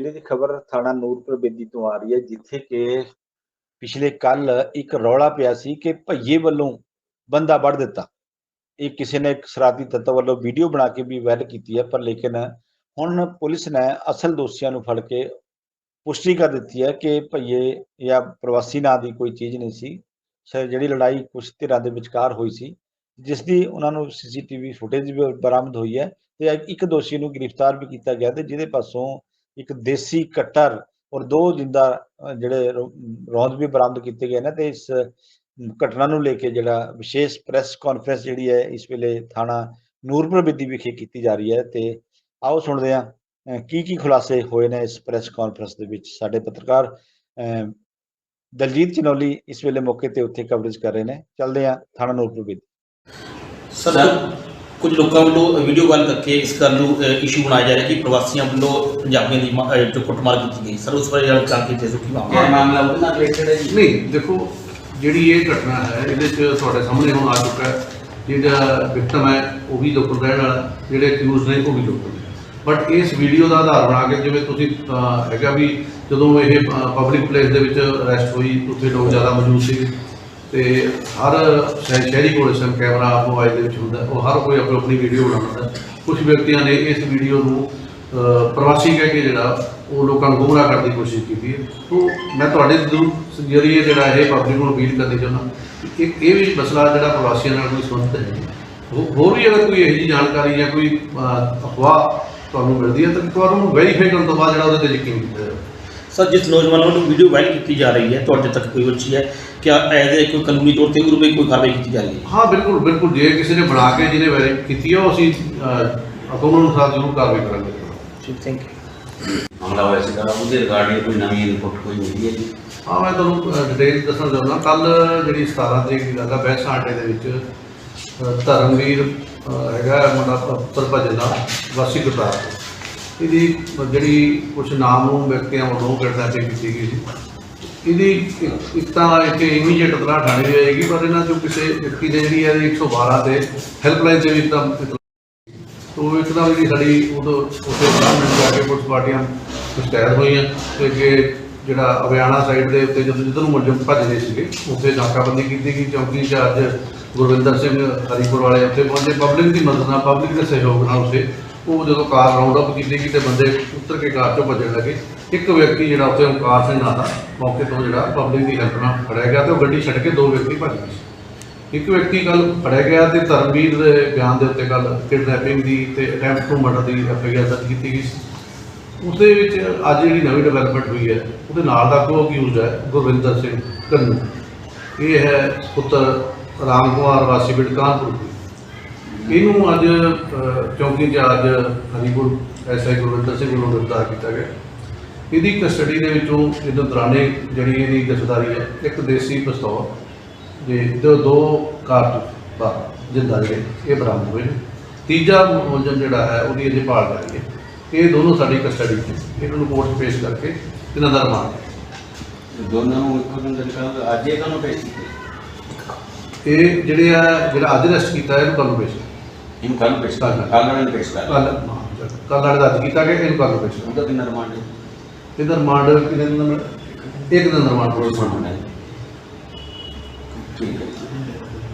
ਅਗਲੀ ਦੀ ਖਬਰ ਥਾਣਾ ਨੂਰਪੁਰ ਬੇਦੀ ਤੋਂ ਆ ਰਹੀ ਹੈ, ਜਿੱਥੇ ਕਿ ਪਿਛਲੇ ਕੱਲ ਇੱਕ ਰੌਲਾ ਪਿਆ ਸੀ ਕਿ ਭਈਏ ਵੱਲੋਂ ਬੰਦਾ ਵੱਢ ਦਿੱਤਾ। ਇਹ ਕਿਸੇ ਨੇ ਇੱਕ ਸ਼ਰਾਰਤੀ ਤੱਤ ਵੱਲੋਂ ਵੀਡੀਓ ਬਣਾ ਕੇ ਵੀ ਵਾਇਰਲ ਕੀਤੀ ਹੈ, ਪਰ ਲੇਕਿਨ ਹੁਣ ਪੁਲਿਸ ਨੇ ਅਸਲ ਦੋਸ਼ੀਆਂ ਨੂੰ ਫੜ ਕੇ ਪੁਸ਼ਟੀ ਕਰ ਦਿੱਤੀ ਹੈ ਕਿ ਭਈਏ ਜਾਂ ਪ੍ਰਵਾਸੀ ਨਾਂ ਦੀ ਕੋਈ ਚੀਜ਼ ਨਹੀਂ ਸੀ। ਜਿਹੜੀ ਲੜਾਈ ਕੁਝ ਧਿਰਾਂ ਦੇ ਵਿਚਕਾਰ ਹੋਈ ਸੀ, ਜਿਸ ਦੀ ਉਹਨਾਂ ਨੂੰ ਸੀਸੀਟੀਵੀ ਫੁਟੇਜ ਵੀ ਬਰਾਮਦ ਹੋਈ ਹੈ ਤੇ ਇੱਕ ਦੋਸ਼ੀ ਨੂੰ ਗ੍ਰਿਫਤਾਰ ਵੀ ਕੀਤਾ ਗਿਆ ਤੇ ਜਿਹਦੇ ਪਾਸੋਂ ਇੱਕ ਦੇਸੀ ਕਟਰ ਔਰ ਦੋ ਜਿੰਦਾ ਜਿਹੜੇ ਰੌ- ਰੌਂਦ ਵੀ ਬਰਾਮਦ ਕੀਤੇ ਗਏ ਨੇ ਤੇ ਇਸ ਘਟਨਾ ਨੂੰ ਲੈ ਕੇ ਜਿਹੜਾ ਵਿਸ਼ੇਸ਼ ਪ੍ਰੈਸ ਕਾਨਫਰੰਸ ਜਿਹੜੀ ਹੈ, ਇਸ ਵੇਲੇ ਥਾਣਾ ਨੂਰਪੁਰ ਬਿੱਦੀ ਵਿਖੇ ਕੀਤੀ ਜਾ ਰਹੀ ਹੈ ਤੇ ਆਓ ਸੁਣਦੇ ਹਾਂ ਕੀ ਕੀ ਖੁਲਾਸੇ ਹੋਏ ਨੇ ਇਸ ਪ੍ਰੈਸ ਕਾਨਫਰੰਸ ਦੇ ਵਿੱਚ। ਸਾਡੇ ਪੱਤਰਕਾਰ ਦਲਜੀਤ ਚਨੌਲੀ ਇਸ ਵੇਲੇ ਮੌਕੇ ਤੇ ਉੱਥੇ ਕਵਰੇਜ ਕਰ ਰਹੇ ਨੇ। ਚੱਲਦੇ ਹਾਂ ਥਾਣਾ ਨੂਰਪੁਰ ਬਿੱਦੀ। ਸਰ ਕੁਝ ਲੋਕਾਂ ਵੱਲੋਂ ਵੀਡੀਓ ਕਾਲ ਕਰਕੇ ਇਸ ਗੱਲ ਨੂੰ ਇਸ਼ੂ ਬਣਾਇਆ ਜਾ ਰਿਹਾ ਕਿ ਪ੍ਰਵਾਸੀਆਂ ਵੱਲੋਂ ਪੰਜਾਬੀਆਂ ਦੀ ਮ- ਅਹ, ਜੋ ਕੁੱਟਮਾਰ ਕੀਤੀ ਗਈ। ਸਰ ਉਸ ਬਾਰੇ ਜਾਣਕਾਰੀ ਦੇ ਦਿਓ ਕੀ ਮਾਮਲਾ ਇਹ ਮਾਮਲਾ ਉਹਦੇ ਨਾਲ ਰਿਲੇਟਡ ਹੈ ਜੀ। ਨਹੀਂ ਦੇਖੋ ਜਿਹੜੀ ਇਹ ਘਟਨਾ ਹੈ ਇਹਦੇ 'ਚ ਤੁਹਾਡੇ ਸਾਹਮਣੇ ਹੁਣ ਆ ਚੁੱਕਾ ਹੈ। ਜਿਹੜਾ ਵਿਕਟਮ ਹੈ ਉਹ ਵੀ ਲੋਕਲ ਰਹਿਣ ਵਾਲਾ ਜਿਹੜੇ ਅਕਿਊਜ਼ ਨੇ ਉਹ ਵੀ ਲੋਕਲ ਨੇ। ਬਟ ਇਸ ਵੀਡੀਓ ਦਾ ਆਧਾਰ ਬਣਾ ਕੇ ਜਿਵੇਂ ਤੁਸੀਂ ਅਹ, ਹੈਗਾ ਵੀ ਜਦੋਂ ਇਹ ਪਬਲਿਕ ਪਲੇਸ ਦੇ ਵਿੱਚ ਅਰੈਸਟ ਹੋਈ ਉੱਥੇ ਲੋਕ ਜ਼ਿਆਦਾ ਮੌਜੂਦ ਸੀ ਤੇ ਹਰ ਸ਼ਹਿਰੀ ਕੋਲ ਸਮ ਕੈਮਰਾ ਮੋਬਾਈਲ ਦੇ ਵਿੱਚ ਹੁੰਦਾ, ਉਹ ਹਰ ਕੋਈ ਆਪਣੀ ਆਪਣੀ ਵੀਡੀਓ ਬਣਾਉਂਦਾ ਕੁਝ ਵਿਅਕਤੀਆਂ ਨੇ ਇਸ ਵੀਡੀਓ ਨੂੰ ਪ੍ਰਵਾਸੀ ਕਹਿ ਕੇ ਜਿਹੜਾ ਉਹ ਲੋਕਾਂ ਨੂੰ ਗੁੰਮਰਾਹ ਕਰਨ ਦੀ ਕੋਸ਼ਿਸ਼ ਕੀਤੀ ਹੈ। ਤੋਂ ਮੈਂ ਤੁਹਾਡੇ ਜ਼ਰੂਰ ਜਰੀਏ ਜਿਹੜਾ ਇਹ ਪਬਲਿਕ ਨੂੰ ਅਪੀਲ ਕਰਨੀ ਚਾਹੁੰਦਾ, ਕਿ ਇਹ ਇਹ ਵੀ ਮਸਲਾ ਜਿਹੜਾ ਪ੍ਰਵਾਸੀਆਂ ਨਾਲ ਕੋਈ ਸੰਬੰਧ ਹੈ ਹੋਰ ਵੀ ਅਗਰ ਕੋਈ ਇਹੋ ਜਿਹੀ ਜਾਣਕਾਰੀ ਜਾਂ ਕੋਈ ਅਫਵਾਹ ਤੁਹਾਨੂੰ ਮਿਲਦੀ ਹੈ, ਤਾਂ ਤੁਹਾਨੂੰ ਵੈਰੀਫਾਈ ਕਰਨ ਤੋਂ ਬਾਅਦ ਜਿਹੜਾ ਉਹਦੇ ਤੇ ਯਕੀਨ ਕੀਤਾ ਜਾਵੇ। ਸਰ ਜਿਸ ਨੌਜਵਾਨ ਵੱਲੋਂ ਵੀਡੀਓ ਵਾਇਰਲ ਕੀਤੀ ਜਾ ਰਹੀ ਹੈ ਤੁਹਾਡੇ ਤੱਕ ਕੋਈ ਪਹੁੰਚੀ ਹੈ? ਕਿ ਐਜ਼ ਕੋਈ ਕਾਨੂੰਨੀ ਤੌਰ ਤੇ ਉਹਦੇ ਕੋਈ ਕਾਰਵਾਈ ਕੀਤੀ ਜਾ ਰਹੀ ਹੈ? ਹਾਂ ਬਿਲਕੁਲ ਬਿਲਕੁਲ। ਜੇ ਕਿਸੇ ਨੇ ਬਣਾ ਕੇ ਜਿਹਨੇ ਵੈਰੀ ਕੀਤੀ ਹੈ ਉਹ ਅਸੀਂ ਅਕਾਊਂਟ ਅਨੁਸਾਰ ਜ਼ਰੂਰ ਕਾਰਵਾਈ ਕਰਾਂਗੇ। ਠੀਕ ਥੈਂਕ ਯੂ ਮਾਮਲਾ ਹੋਇਆ ਸੀਗਾ ਉਹਦੇ ਰਿਗਾਰਡਿੰਗ ਕੋਈ ਨਵੀਂ ਇਨਪੁਟ ਕੋਈ ਮਿਲੀ ਹੈ ਜੀ। ਹਾਂ ਮੈਂ ਤੁਹਾਨੂੰ ਡਿਟੇਲ ਦੱਸਣਾ ਚਾਹੁੰਦਾ। ਕੱਲ ਜਿਹੜੀ 17 ਤਰੀਕ ਦੀ ਗੱਲ ਹੈ ਬੈਸਾ ਆਟੇ ਦੇ ਵਿੱਚ ਧਰਮਵੀਰ ਹੈਗਾ ਮੁੰਡਾ ਪੁੱਤਰ ਭਜਨ ਦਾ ਵਾਸੀ ਗੁਰਦਾਸ ਇਹਦੀ ਜਿਹੜੀ ਕੁਝ ਨਾਮ ਵਿਅਕਤੀਆਂ ਵੱਲੋਂ ਕਿਡਨੈਪਿੰਗ ਕੀਤੀ ਗਈ ਸੀ। ਇਹਦੀ ਇੱਕ- ਤਾਂ ਇੱਥੇ ਇਮੀਡੀਏਟ ਤਲਾ ਠਾਣੇ ਦੀ ਜਾਏਗੀ ਪਰ ਇਹਨਾਂ ਚੋਂ ਕਿਸੇ ਵਿਅਕਤੀ ਦੇ ਜਿਹੜੀ ਹੈ 112 ਤੇ ਹੈਲਪਲਾਈਨ ਤੇ ਵੀ ਤਾਂ ਤੋ ਇੱਕਦਮ ਜਿਹੜੀ ਸਾਡੀ ਉਦੋਂ ਉੱਥੇ ਮਿੰਟ ਜਾ ਕੇ ਪੁਲਿਸ ਪਾਰਟੀਆਂ ਮੁਸ਼ਤੈਦ ਹੋਈਆਂ ਤੇ ਅੱਗੇ ਜਿਹੜਾ ਹਰਿਆਣਾ ਸਾਈਡ ਦੇ ਉੱਤੇ ਜਦੋਂ ਜਿੱਧਰ ਨੂੰ ਮੁਲਜ਼ਮ ਭੱਜਦੇ ਸੀਗੇ, ਉੱਥੇ ਨਾਕਾਬੰਦੀ ਕੀਤੀ ਗਈ। ਚੌਂਕੀ ਇੰਚਾਰਜ ਗੁਰਵਿੰਦਰ ਸਿੰਘ ਹਰੀਪੁਰ ਵਾਲੇ ਉੱਥੇ ਪਹੁੰਚੇ। ਪਬਲਿਕ ਦੀ ਮਦਦ ਨਾਲ ਪਬਲਿਕ ਦੇ ਸਹਿਯੋਗ ਨਾਲ ਉੱਥੇ ਉਹ ਜਦੋਂ ਕਾਰ ਰਾਉਂਡ ਅਪ ਕੀਤੀ ਗਈ ਤੇ ਬੰਦੇ ਉੱਤਰ ਕੇ ਕਾਰ ਚੋਂ ਭੱਜਣ ਲੱਗੇ। ਇੱਕ ਵਿਅਕਤੀ ਜਿਹੜਾ ਉੱਥੇ ਓਮਕਾਰ ਸਿੰਘ ਨਾਂ ਦਾ ਮੌਕੇ ਤੋਂ ਜਿਹੜਾ ਪਬਲਿਕ ਦੀ ਹੈਲਪ ਨਾਲ ਫੜਿਆ ਗਿਆ ਤੇ ਉਹ ਗੱਡੀ ਛੱਡ ਕੇ ਦੋ ਵਿਅਕਤੀ ਭੱਜ ਗਏ। ਸੀ ਇੱਕ ਵਿਅਕਤੀ ਕੱਲ ਫੜਿਆ ਗਿਆ ਤੇ ਧਰਮਵੀਰ ਦੇ ਬਿਆਨ ਦੇ ਉੱਤੇ ਕੱਲ ਕਿਡਨੈਪਿੰਗ ਦੀ ਤੇ ਅਟੈਂਪਟ ਟੂ ਮਰਡਰ ਦੀ ਐਫਆਈਆਰ ਦਰਜ ਕੀਤੀ ਗਈ ਸੀ। ਉਸਦੇ ਵਿੱਚ ਅੱਜ ਜਿਹੜੀ ਨਵੀਂ ਡਿਵੈਲਪਮੈਂਟ ਹੋਈ ਹੈ, ਉਹਦੇ ਨਾਲ ਦਾ ਕੋ ਅਕਿਊਜ਼ ਹੈ ਗੁਰਵਿੰਦਰ ਸਿੰਘ ਕੰਨੂ। ਇਹ ਹੈ ਪੁੱਤਰ ਰਾਮ ਕੁਮਾਰ ਵਾਸੀ ਪਿੰਡ ਕਾਨਪੁਰ ਇਹਨੂੰ ਅੱਜ ਚੌਂਕੀ ਇੰਚਾਰਜ ਹਰੀਪੁਰ ਐਸਆਈ ਗੁਰਵਿੰਦਰ ਸਿੰਘ ਵੱਲੋਂ ਗ੍ਰਿਫਤਾਰ ਕੀਤਾ ਗਿਆ। ਇਹਦੀ ਕਸਟਡੀ ਦੇ ਵਿੱਚੋਂ ਇਹਦੇ ਦੌਰਾਨੇ ਜਿਹੜੀ ਇਹਦੀ ਗ੍ਰਿਫਤਾਰੀ ਹੈ ਇੱਕ ਦੇਸੀ ਪਿਸਤੌਲ ਦੇ ਦੋ ਦੋ ਕਾਰਤੂਸ ਬਾਹਰ ਜਿੰਦਾ ਜਿਹੜੇ ਇਹ ਬਰਾਮਦ ਹੋਏ ਨੇ। ਤੀਜਾ ਮੁਲਜ਼ਮ ਜਿਹੜਾ ਹੈ ਉਹਦੀ ਅਜੇ ਭਾਲ ਜਾਰੀ ਹੈ। ਇਹ ਦੋਨੋਂ ਸਾਡੀ ਕਸਟਡੀ 'ਚ ਨੇ। ਇਹਨਾਂ ਨੂੰ ਕੋਰਟ ਪੇਸ਼ ਕਰਕੇ ਇਹਨਾਂ ਦਾ ਰਿਮਾਂਡ। ਦੋਨਾਂ ਨੂੰ ਇੱਕੋ ਦਿਨ ਅੱਜ ਇਹ ਤੁਹਾਨੂੰ ਪੇਸ਼ ਕੀਤੇ। ਇਹ ਜਿਹੜੇ ਆ ਜਿਹੜਾ ਅੱਜ ਅਰੈਸਟ ਕੀਤਾ ਇਹਨੂੰ ਕੱਲ ਨੂੰ ਪੇਸ਼ ਇਹਨੂੰ ਕੱਲ ਪੇਸ਼ ਕਰ ਕੱਲ ਵਾਲੇ ਨੂੰ ਪੇਸ਼ ਕਰ। ਕੱਲ ਕੱਲ ਵਾਲੇ ਦਾ ਅੱਜ ਕੀਤਾ ਗਿਆ ਇਹਨੂੰ ਕੱਲ ਨੂੰ ਪੇਸ਼ ਉਹਦਾ ਕਿੰਨਾ ਰਿਮਾਂਡ ਹੈ? ਇਹਦਾ ਰਿਮਾਂਡ ਕਿੰਨੇ ਦਿਨ ਦਾ ਇੱਕ ਦਿਨ ਦਾ ਰਿਮਾਂਡ ਪੁਲਿਸ ਪੁਲਿਸ ਨੂੰ ਹੈ ਠੀਕ ਹੈ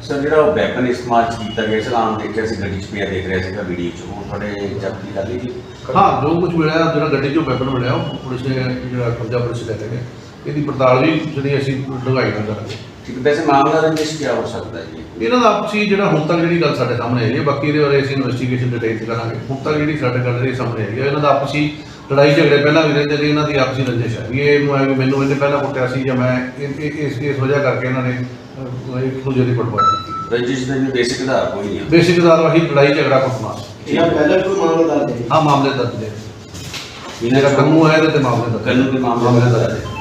ਸਰ ਜਿਹੜਾ ਉਹ ਵੈਪਨ ਇਸਤੇਮਾਲ ਕੀਤਾ ਗਿਆ ਸੀ ਆਮ ਦੇਖਿਆ ਸੀ ਗੱਡੀ 'ਚ ਪਿਆ ਦੇਖ ਰਿਹਾ ਸੀਗਾ ਵੀਡੀਓ 'ਚ। ਹੁਣ ਤੁਹਾਡੇ ਜ਼ਬਤੀ ਕਰ ਲਈ ਜੀ? ਹਾਂ ਜੋ ਕੁਝ ਮਿਲਿਆ ਜਿਹੜਾ ਗੱਡੀ 'ਚੋਂ ਵੈਪਨ ਮਿਲਿਆ ਉਹ ਪੁਲਿਸ ਨੇ ਜਿਹੜਾ ਕਬਜ਼ਾ ਪੁਲਿਸ ਲੈ ਲਏ ਇਹਦੀ ਪੜਤਾਲ ਵੀ ਜਿਹੜੀ ਅਸੀਂ ਲਗਾਈ ਨਾ ਕਰਾਂਗੇ ਠੀਕ ਵੈਸੇ ਮਾਮਲਾ ਰੰਜਿਸ਼ ਕੀ ਹੋ ਸਕਦਾ ਹੈ ਜੀ? ਇਹਨਾਂ ਦਾ ਆਪਸੀ ਜਿਹੜਾ ਹੁਣ ਤੱਕ ਜਿਹੜੀ ਗੱਲ ਸਾਡੇ ਸਾਹਮਣੇ ਆਈ ਹੈ ਬਾਕੀ ਇਹਦੇ ਬਾਰੇ ਅਸੀਂ ਇਨਵੈਸਟੀਗੇਸ਼ਨ ਡਿਟੇਲ ਕਰਾਂਗੇ। ਹੁਣ ਤੱਕ ਜਿਹੜੀ ਸਾਡੇ ਗੱਲ ਦੇ ਸਾਹਮਣੇ ਆਈ ਹੈ ਇਹਨਾਂ ਦਾ ਆਪਸੀ ਲੜਾਈ ਝਗੜੇ ਪਹਿਲਾਂ ਵੀ ਰਹਿੰਦੇ ਨੇ ਇਹਨਾਂ ਦੀ ਆਪਸੀ ਰੰਜਿਸ਼ ਹੈ। ਵੀ ਇਹ ਇਹਨੂੰ ਐ ਵੀ ਮੈਨੂੰ ਇਹਨੇ ਪਹਿਲਾਂ ਕੁੱਟਿਆ ਸੀ ਜਾਂ ਮੈਂ ਇਹ- ਇਹ- ਇਸ ਇਸ ਵਜ੍ਹਾ ਕਰਕੇ ਇਹਨਾਂ ਨੇ ਅਹ, ਇੱਕ ਦੂਜੇ ਦੀ ਪੜਪੜ ਕੀਤੀ। ਰੰਜਿਸ਼ ਦਾ ਬੇਸਿਕ ਆਧਾਰ ਕੋਈ ਨਹੀਂ ਹੈ ਬੇਸਿਕ ਦਾ ਵਹੀ ਲੜਾਈ ਝਗੜਾ ਕੁੱਟਮਾਰ। ਇਹਨਾਂ ਪਹਿਲਾਂ ਕੋਈ ਮਾਮਲਾ ਦਰਜ ਹੈ? ਹਾਂ ਮਾਮਲੇ ਦਰਜ ਨੇ। ਇਹਨਾਂ ਜਿਹੜਾ ਕੰਨੂ ਹੈ ਇਹਦੇ ਤੇ ਮਾਮਲੇ ਦਰਜ ਕੰਨੂ ਦੇ ਮਾਮਲੇ ਮਾਮਲੇ ਦਰਜ ਹੈ।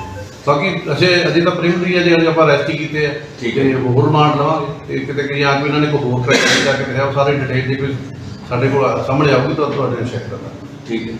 ਬਾਕੀ ਅਜੇ ਅਜੇ ਤਾਂ ਪ੍ਰੀਮਰੀ ਹੈ ਜਿਹੜੇ ਆਪਾਂ ਅਰੈਸਟ ਹੀ ਕੀਤੇ ਆ ਠੀਕ ਹੈ। ਹੋਰ ਰਿਮਾਂਡ ਲਵਾਂਗੇ। ਤੇ ਕਿਤੇ ਕਿ ਜਾਂ ਕੋਈ ਇਹਨਾਂ ਨੇ ਕੋਈ ਹੋਰ ਕਰਾਇਆ ਜਾਂ ਕਿਤੇ ਹੈ ਉਹ ਸਾਰੇ ਡਿਟੇਲ ਦੀ ਕੋਈ ਸਾਡੇ ਕੋਲ ਸਾਹਮਣੇ ਆਊਗੀ ਤਾਂ ਤੁਹਾਡੇ ਨੂੰ ਚੈੱਕ ਕਰਨਾ ਠੀਕ ਹੈ।